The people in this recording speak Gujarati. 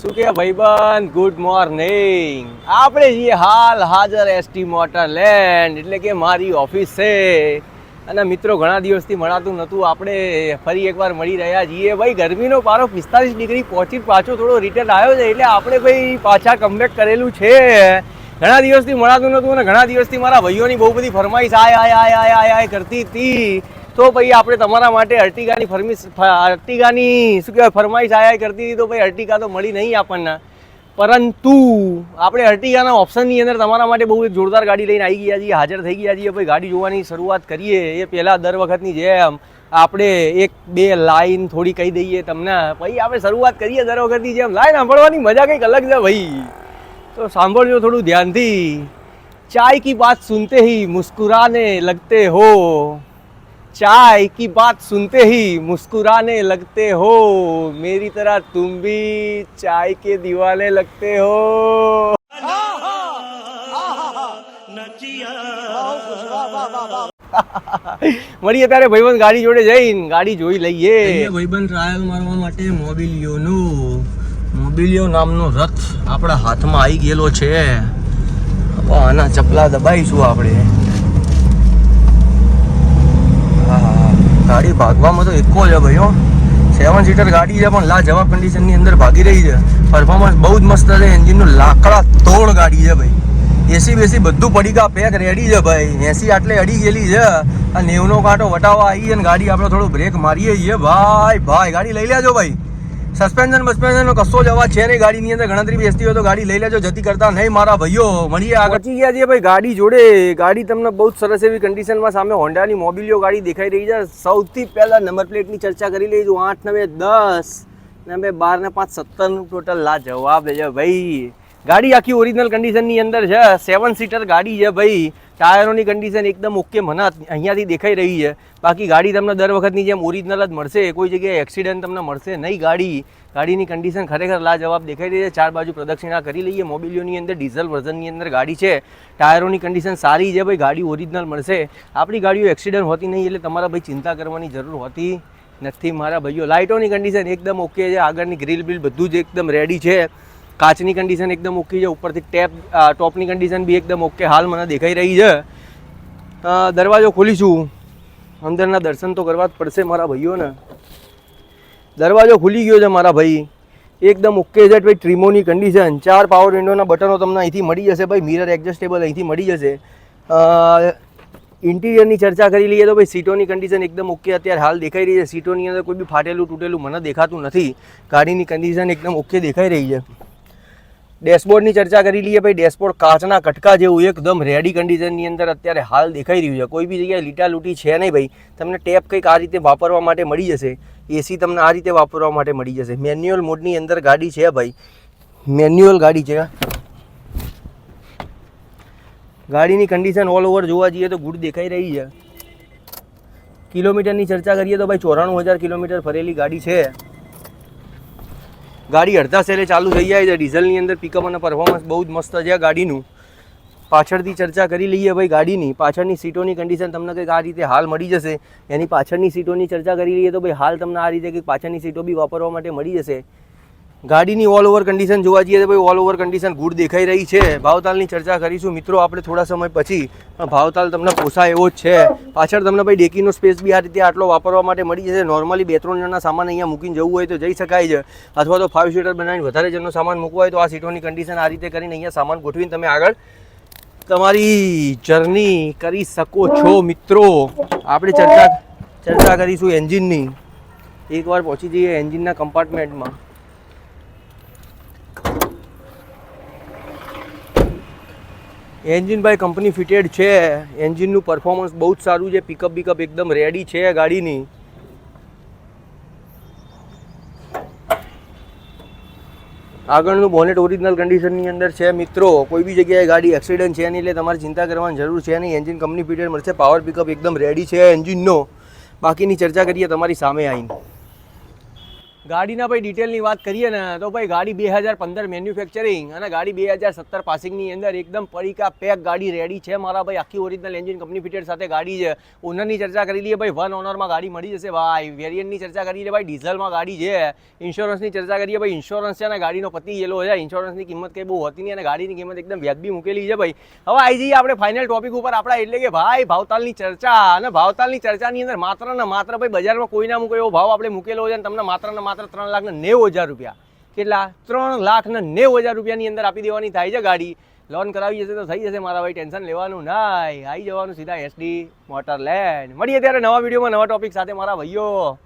શું કે ભાઈબંધ? ગુડ મોર્નિંગ આપણે છીએ હાલ હાજર એસટી મોટર લેન્ડ એટલે કે મારી ઓફિસ. છે અને મિત્રો, ઘણા દિવસથી મળાતું નહોતું. આપણે ફરી એકવાર મળી રહ્યા છીએ. ભાઈ, ગરમીનો પારો પિસ્તાલીસ ડિગ્રી પહોંચી પાછો થોડો રિટર્ન આવ્યો છે, એટલે આપણે ભાઈ પાછા કમબેક કરેલું છે. ઘણા દિવસથી મળાતું નહોતું અને ઘણા દિવસથી મારા ભાઈઓની બહુ બધી ફરમાઈશ આય આય આય આય આય કરતી હતી. તો ભાઈ આપણે તમારા માટે અર્ટિગાની ફરમી અર્ટિગાની શું કહેવાય, ફરમાઈશ આયા કરતી હતી, તો ભાઈ અર્ટિગા તો મળી નહીં આપણને. પરંતુ આપણે અર્ટિગાના ઓપ્શનની અંદર તમારા માટે બહુ જોરદાર ગાડી લઈને આવી ગયા છીએ, હાજર થઈ ગયા છીએ. ભાઈ ગાડી જોવાની શરૂઆત કરીએ એ પહેલાં દર વખતની જેમ આપણે એક, બે લાઈન થોડી કહી દઈએ તમને. ભાઈ આપણે શરૂઆત કરીએ દર વખતની જેમ. લાઈન સાંભળવાની મજા કંઈક અલગ છે ભાઈ. તો સાંભળજો થોડું ધ્યાનથી. ચાય કી વાત સુનતે હી મુસ્કુરાને લગતે હો. चाय की बात सुनते ही मुस्कुराने लगते हो मेरी तरह तुम भी चाय के दीवाने लगते हो મળીએ ત્યારે ભાઈબંધ ગાડી જોડે જઈને ગાડી જોઈ લઈએ ભાઈબંધ ટ્રાયલ મારવા માટે મોબિલિયોનું મોબિલિયો નામનો રથ આપણા હાથમાં આવી ગયેલો છે હવે આના ચપલા દબાઈશું આપણે ગાડી ભાગવામાં તો એકો છે ભાઈઓ સેવન સીટર ગાડી છે, પણ લા જવાબ કન્ડિશનની અંદર ભાગી રહી છે. પરફોર્મન્સ બહુ જ મસ્ત છે એન્જિનનું લાકડા તોડ ગાડી છે ભાઈ. એસી બેસી બધું પડીકા પેક રેડી છે ભાઈ. એસી આટલે અડી ગયેલી છે. આ નેવનો કાંટો વટાવવા આવી છે ને ગાડી, આપણે થોડું બ્રેક મારીએ છીએ. ભાઈ ભાઈ, ગાડી લઈ લેજો ભાઈ. સસ્પેન્શન બસ્પેન્શનનો કશો જ અવાજ છે નહીં. ગાડીની અંદર ગણતરી બેસતી હોય તો ગાડી લઈ લેજો. જતી કરતા નહીં મારા ભાઈઓ. મળીએ આગળ. પહોંચી ગયા છીએ ભાઈ ગાડી જોડે. ગાડી તમને બહુ સરસ એવી કન્ડિશનમાં સામે હોન્ડાની મોબિલિયો ગાડી દેખાઈ રહી છે. સૌથી પહેલાં નંબર પ્લેટની ચર્ચા કરી લઈશું આઠ, નવે, દસ ને બે બાર, ને પાંચ સત્તરનું ટોટલ લા જવાબ છે ભાઈ. ગાડી આખી ઓરિજિનલ કન્ડિશનની અંદર છે. સેવન સીટર ગાડી છે ભાઈ. ટાયરોની કન્ડિશન એકદમ ઓકે મને અહીંયાથી દેખાઈ રહી છે. બાકી ગાડી તમને દર વખતની જેમ ઓરિજિનલ જ મળશે. કોઈ જગ્યાએ એક્સિડન્ટ તમને મળશે નહીં ગાડી. ગાડીની કન્ડિશન ખરેખર લાજવાબ દેખાઈ રહી છે. ચાર બાજુ પ્રદક્ષિણા કરી લઈએ. મોબિલિયોની અંદર ડીઝલ વર્ઝનની અંદર ગાડી છે. ટાયરોની કન્ડિશન સારી છે ભાઈ. ગાડી ઓરિજિનલ મળશે. આપણી ગાડીઓ એક્સિડન્ટ હોતી નહીં એટલે તમારા ભાઈ ચિંતા કરવાની જરૂર હોતી નથી મારા ભાઈઓ. લાઇટોની કન્ડિશન એકદમ ઓકે છે. આગળની ગ્રીલ બિલ બધું જ એકદમ રેડી છે. કાચની કન્ડિશન એકદમ ઓકે છે. ઉપરથી ટેપ ટોપની કન્ડિશન બી એકદમ ઓકે હાલ મને દેખાઈ રહી છે. દરવાજો ખોલીશું અંદરના દર્શન તો કરવા જ પડશે મારા ભાઈઓને. દરવાજો ખુલી ગયો છે મારા ભાઈ. એકદમ ઓકે છે ભાઈ ટ્રીમોની કન્ડિશન ચાર પાવર વિન્ડોના બટનો તમને અહીંથી મળી જશે ભાઈ મિરર એડજસ્ટેબલ અહીંથી મળી જશે. ઇન્ટિરિયરની ચર્ચા કરી લઈએ તો ભાઈ, સીટોની કન્ડિશન એકદમ ઓકે અત્યારે હાલ દેખાઈ રહી છે. સીટોની અંદર કોઈ બી ફાટેલું તૂટેલું મને દેખાતું નથી. ગાડીની કન્ડિશન એકદમ ઓકે દેખાઈ રહી છે. ડેશબોર્ડની ચર્ચા કરી લઈએ ભાઈ, ડેશબોર્ડ કાચના કટકા જેવું એકદમ રેડી કન્ડિશનની અંદર અત્યારે હાલ દેખાઈ રહ્યું છે. કોઈ બી જગ્યાએ લીટા લૂટી છે નહીં ભાઈ. તમને ટેપ કંઈક આ રીતે વાપરવા માટે મળી જશે. એસી તમને આ રીતે વાપરવા માટે મળી જશે. મેન્યુઅલ મોડની અંદર ગાડી છે ભાઈ. મેન્યુઅલ ગાડી છે. ગાડીની કન્ડિશન ઓલ ઓવર જોવા જઈએ તો ગુડ દેખાઈ રહી છે. કિલોમીટરની ચર્ચા કરીએ તો ભાઈ ચોરાણું હજાર કિલોમીટર ફરેલી ગાડી છે. ગાડી અડધા સેલે ચાલુ થઈ જાય છે. ડીઝલની અંદર પિકઅપ અને પરફોર્મન્સ બહુ જ મસ્ત છે ગાડીનું. પાછળથી ચર્ચા કરી લઈએ ભાઈ ગાડીની. પાછળની સીટોની કન્ડિશન તમને કંઈક આ રીતે હાલ મળી જશે. એની પાછળની સીટોની ચર્ચા કરી લઈએ તો ભાઈ હાલ તમને આ રીતે કંઈક પાછળની સીટો બી વાપરવા માટે મળી જશે. ગાડીની ઓલ ઓવર કન્ડિશન જોવા જઈએ તો ભાઈ ઓલ ઓવર કન્ડિશન ગુડ દેખાઈ રહી છે. ભાવતાલની ચર્ચા કરીશું. મિત્રો, આપણે થોડા સમય પછી ભાવતાલ તમને પોસાય એવો જ છે. પાછળ તમને ભાઈ ડેકીનો સ્પેસ બી આ રીતે આટલો વાપરવા માટે મળી જશે. નોર્મલી બે ત્રણ જણના સામાન અહીંયા મૂકીને જવું હોય તો જઈ શકાય છે. અથવા તો ફાઇવ સીટર બનાવીને વધારે જણનો સામાન મૂકવો હોય તો આ સીટોની કન્ડિશન આ રીતે કરીને અહીંયા સામાન ગોઠવીને તમે આગળ તમારી જર્ની કરી શકો છો. મિત્રો, આપણે ચર્ચા ચર્ચા કરીશું એન્જિનની એકવાર પહોંચી જઈએ એન્જિનના કમ્પાર્ટમેન્ટમાં એન્જિન ભાઈ કંપની ફિટેડ છે. એન્જિનનું પરફોર્મન્સ બહુ જ સારું છે. પિકઅપ બિકઅપ એકદમ રેડી છે ગાડીની. આગળનું બોનેટ ઓરિજિનલ કન્ડિશનની અંદર છે મિત્રો. કોઈ બી જગ્યાએ ગાડી એક્સિડન્ટ છે નહીં એટલે તમારે ચિંતા કરવાની જરૂર છે નહીં. એન્જિન કંપની ફિટેડ મળશે. પાવર પિકઅપ એકદમ રેડી છે એન્જિનનો. બાકીની ચર્ચા કરીએ તમારી સામે આવીને. ગાડીના ભાઈ ડિટેલની વાત કરીએ ને, તો ભાઈ ગાડી બે હજાર પંદર મેન્યુફેક્ચરિંગ અને ગાડી બે હજાર સત્તર પાસિંગની અંદર એકદમ પડીકા પેક ગાડી રેડી છે. મારા ભાઈ આખી ઓરિજિનલ એન્જિન કંપની ફિટેડ સાથે ગાડી છે. ઓનરની ચર્ચા કરી લઈએ, ભાઈ વન ઓનરમાં ગાડી મળી જશે. ભાઈ વેરિયન્ટની ચર્ચા કરી લઈએ, ભાઈ ડીઝલમાં ગાડી છે. ઇન્સ્યોરન્સની ચર્ચા કરીએ, ભાઈ ઇન્સ્યોરન્સ છે અને ગાડીનો પતિ ગયેલો છે. ઇન્સ્યોરન્સની કિંમત કંઈ બહુ હતી નહીં અને ગાડીની કિંમત એકદમ વ્યાજબી મૂકેલી છે, ભાઈ. હવે આવી જઈએ આપણે ફાઇનલ ટોપિક ઉપર. આપણા એટલે કે ભાઈ ભાવતાલની ચર્ચા. અને ભાવતાલની ચર્ચાની અંદર માત્ર ને માત્ર, ભાઈ બજારમાં કોઈ ના મૂકે એવો ભાવ આપણે મૂકેલો છે અને તમને માત્ર ને માત્ર ત્રણ લાખ ને નેવું હજાર રૂપિયા. કેટલા? ત્રણ લાખ ને નેવું હજાર રૂપિયાની અંદર આપી દેવાની થાય છે ગાડી. લોન કરાવી જશે તો થઈ જશે, મારા ભાઈ, ટેન્શન લેવાનું નાય. આવી જવાનું સીધા એસડી મોટર લેન્ડ મળીએ ત્યારે નવા વિડીયોમાં નવા ટોપિક સાથે, મારા ભાઈઓ.